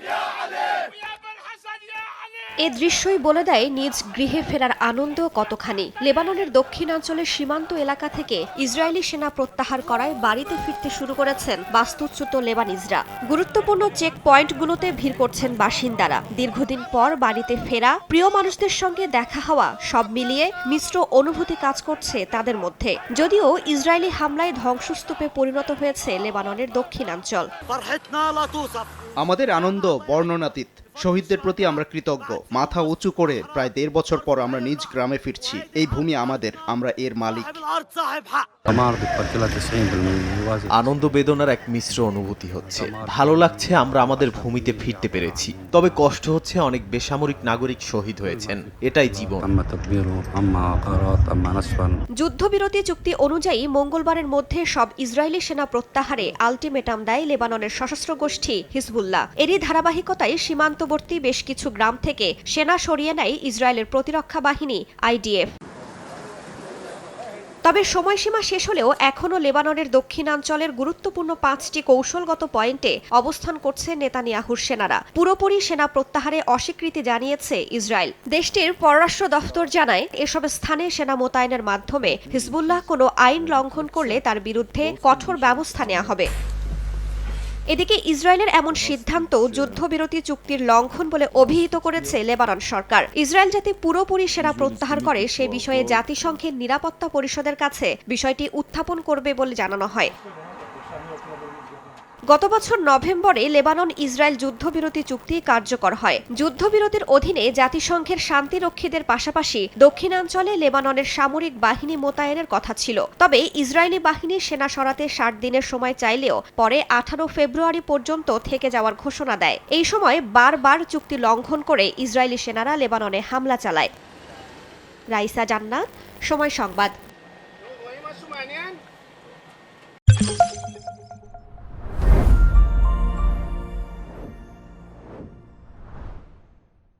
Yeah! এ দৃশ্যই বলে দেয় নিজ গৃহে ফেরার আনন্দ কতখানি। লেবাননের দক্ষিণাঞ্চলের সীমান্ত এলাকা থেকে ইসরায়েলি সেনা প্রত্যাহার করায় বাড়িতে ফিরতে শুরু করেছেন বাস্তুচ্যুত লেবানিজরা। গুরুত্বপূর্ণ চেক পয়েন্টগুলোতে ভিড় করছেন বাসিন্দারা। দীর্ঘদিন পর বাড়িতে ফেরা প্রিয় মানুষদের সঙ্গে দেখা হওয়া সব মিলিয়ে মিশ্র অনুভূতি কাজ করছে তাদের মধ্যে। যদিও ইসরায়েলি হামলায় ধ্বংসস্তূপে পরিণত হয়েছে লেবাননের দক্ষিণাঞ্চল। আমাদের আনন্দ বর্ণনাতীত। শহীদদের প্রতি আমরা কৃতজ্ঞ। মাথা উঁচু করে প্রায় দেড় বছর পর আমরা নিজ গ্রামে ফিরছি। এই ভূমি আমাদের আমরা এর মালিক। আনন্দ বেদনার এক মিশ্র অনুভূতি হচ্ছে। ভালো লাগছে আমরা আমাদের ভূমিতে ফিরতে পেরেছি। তবে কষ্ট হচ্ছে অনেক বেসামরিক নাগরিক শহীদ হয়েছেন। এটাই জীবন। যুদ্ধবিরতি চুক্তি অনুযায়ী মঙ্গলবারের মধ্যে সব ইসরায়েলি সেনা প্রত্যাহারে আলটিমেটাম দেয় লেবাননের সশস্ত্র গোষ্ঠী হিজবুল্লাহ। এরই ধারাবাহিকতায় সীমান্ত সীমান্তবর্তী বেশ কিছু গ্রাম থেকে সেনা সরিয়ে নেয় ইসরায়েলের প্রতিরক্ষা বাহিনী, আইডিএফ। তবে সময়সীমা শেষ হলেও এখনও লেবাননের দক্ষিণাঞ্চলের গুরুত্বপূর্ণ পাঁচটি কৌশলগত পয়েন্টে অবস্থান করছে নেতানিয়াহুর সেনারা। পুরোপুরি সেনা প্রত্যাহারে অস্বীকৃতি জানিয়েছে ইসরায়েল। দেশটির পররাষ্ট্র দফতর জানায়, এসব স্থানে সেনা মোতায়েনের মাধ্যমে হিজবুল্লাহ কোনো আইন লঙ্ঘন করলে তার বিরুদ্ধে কঠোর ব্যবস্থা নেওয়া হবে। এদিকে ইসরায়েলের এমন সিদ্ধান্ত যুদ্ধবিরতি চুক্তির লঙ্ঘন বলে অভিহিত করেছে লেবানন সরকার। ইসরায়েল যাতে পুরোপুরি সেনা প্রত্যাহার করে, সে বিষয়ে জাতিসংঘের নিরাপত্তা পরিষদের কাছে বিষয়টি উত্থাপন করবে বলে জানানো হয়। গত বছর নভেম্বরে লেবানন ইসরায়েল যুদ্ধবিরতি চুক্তি কার্যকর হয়। যুদ্ধবিরতির অধীনে জাতিসংঘের শান্তিরক্ষীদের পাশাপাশি দক্ষিণাঞ্চলে লেবাননের সামরিক বাহিনী মোতায়েনের কথা ছিল। তবে ইসরায়েলি বাহিনী সেনা সরাতে ষাট দিনের সময় চাইলেও পরে আঠারো ফেব্রুয়ারি পর্যন্ত থেকে যাওয়ার ঘোষণা দেয়। এই সময় বারবার চুক্তি লঙ্ঘন করে ইসরায়েলি সেনারা লেবাননে হামলা চালায়। রাইসা জান্নাত, সময় সংবাদ।